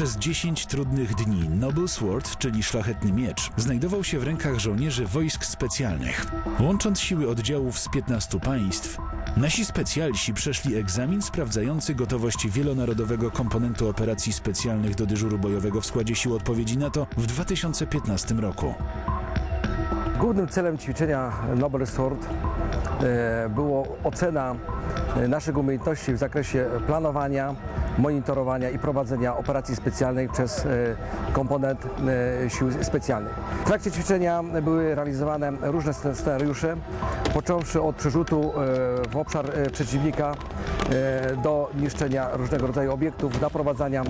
Przez 10 trudnych dni Noble Sword, czyli szlachetny miecz, znajdował się w rękach żołnierzy wojsk specjalnych. Łącząc siły oddziałów z 15 państw, nasi specjalsi przeszli egzamin sprawdzający gotowość wielonarodowego komponentu operacji specjalnych do dyżuru bojowego w składzie sił odpowiedzi NATO w 2015 roku. Głównym celem ćwiczenia Noble Sword e, było ocena naszych umiejętności w zakresie planowania, monitorowania i prowadzenia operacji specjalnych przez e, komponent e, sił specjalnych. W trakcie ćwiczenia były realizowane różne sce- scenariusze, począwszy od przerzutu e, w obszar przeciwnika do niszczenia różnego rodzaju obiektów, naprowadzania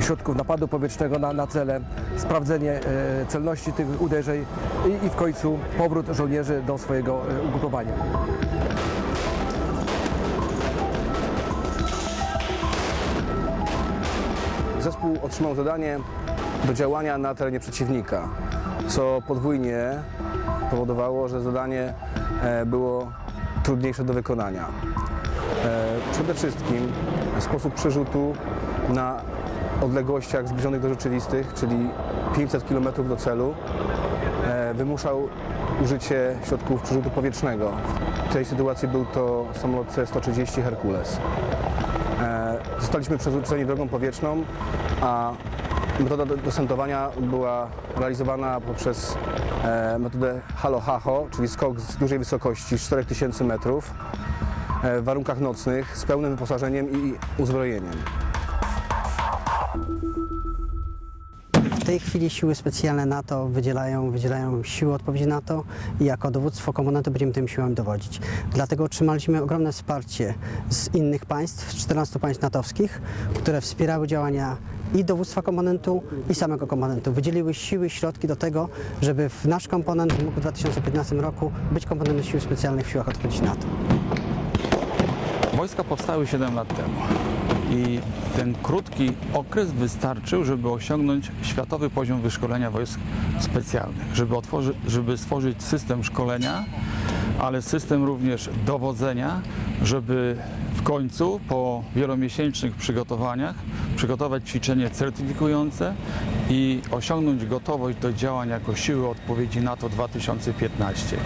środków napadu powietrznego na, na cele, sprawdzenie celności tych uderzeń i, i w końcu powrót żołnierzy do swojego ugrupowania. Zespół otrzymał zadanie do działania na terenie przeciwnika, co podwójnie powodowało, że zadanie e, było trudniejsze do wykonania. E, Przede wszystkim sposób przerzutu na odległościach zbliżonych do rzeczywistych, czyli 500 km do celu, e, wymuszał użycie środków przerzutu powietrznego. W tej sytuacji był to samolot C-130 Herkules. Zostaliśmy przerzuceni drogą powietrzną, a metoda do- descentowania była realizowana poprzez e, metodę halo-hacho, czyli skok z dużej wysokości 4000 metrów e, w warunkach nocnych z pełnym wyposażeniem i uzbrojeniem. Tej chwili siły specjalne NATO wydzielają, wydzielają siły odpowiedzi NATO i jako dowództwo komponentu będziemy tym siłami dowodzić. Dlatego otrzymaliśmy ogromne wsparcie z innych państw, z 14 państw natowskich, które wspierały działania i dowództwa komponentu i samego komponentu. Wydzieliły siły środki do tego, żeby w nasz komponent mógł w 2015 roku być komponentem sił specjalnych w siłach odpowiedzi NATO. Wojska powstały 7 lat temu i ten krótki okres wystarczył, żeby osiągnąć światowy poziom wyszkolenia wojsk specjalnych, żeby, otworzy, żeby stworzyć system szkolenia, ale system również dowodzenia, żeby w końcu po wielomiesięcznych przygotowaniach przygotować ćwiczenie certyfikujące i osiągnąć gotowość do działań jako siły odpowiedzi NATO 2015.